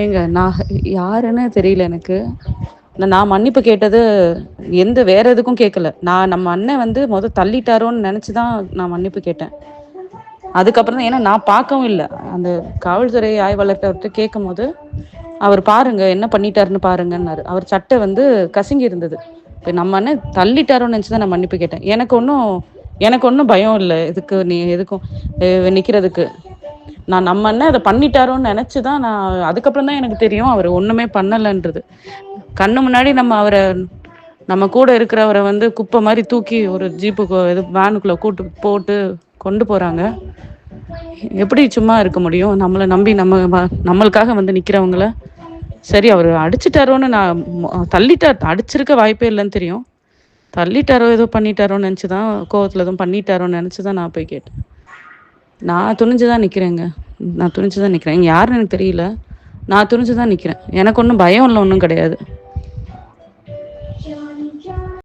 ஏங்க நான் யாருன்னு தெரியல எனக்கு. நான் மன்னிப்பு கேட்டது எந்த வேற எதுக்கும் கேட்கல நான் நம்ம அண்ணன் வந்து மொத தள்ளிட்டாரோன்னு நெனச்சுதான் நான் மன்னிப்பு கேட்டேன். அதுக்கப்புறம் தான் ஏன்னா நான் பார்க்கவும் இல்லை. அந்த காவல்துறை ஆய்வாளர்கிட்ட கேட்கும் போது அவர் பாருங்க என்ன பண்ணிட்டாருன்னு பாருங்கன்னாரு. அவர் சட்டை வந்து கசங்கி இருந்தது. இப்ப நம்ம அண்ணன் தள்ளிட்டாரோன்னு நெனச்சுதான் நான் மன்னிப்பு கேட்டேன். எனக்கு ஒன்றும் எனக்கு ஒன்றும் பயம் இல்லை. இதுக்கு நீ எதுக்கும் நிக்கிறதுக்கு. நான் நம்ம அண்ண அதை பண்ணிட்டாரோன்னு நெனச்சுதான் நான் அதுக்கப்புறம் தான் எனக்கு தெரியும் அவர் ஒண்ணுமே பண்ணலன்றது. கண்ணு முன்னாடி நம்ம அவரை நம்ம கூட இருக்கிறவரை வந்து குப்பை மாதிரி தூக்கி ஒரு ஜீப்புக்கு இது வேனுக்குள்ள கூட்டு போட்டு கொண்டு போறாங்க. எப்படி சும்மா இருக்க முடியும்? நம்மளை நம்பி நம்ம நம்மளுக்காக வந்து நிக்கிறவங்கள. சரி அவர் அடிச்சிட்டாரோன்னு நான் தள்ளிட்டார் அடிச்சிருக்க வாய்ப்பே இல்லைன்னு தெரியும். தள்ளிட்டாரோ ஏதோ பண்ணிட்டாரோன்னு நெனச்சுதான் கோவத்துல எதுவும் பண்ணிட்டாரோன்னு நெனச்சுதான் நான் போய் கேட்டேன். நான் துணிஞ்சுதான் நிக்கிறேங்க. நான் துணிஞ்சுதான் நிக்கிறேன். இங்க யாருன்னு எனக்கு தெரியல. நான் துணிஞ்சுதான் நிக்கிறேன். எனக்கு ஒன்றும் பயம் இல்லை ஒன்றும் கிடையாது.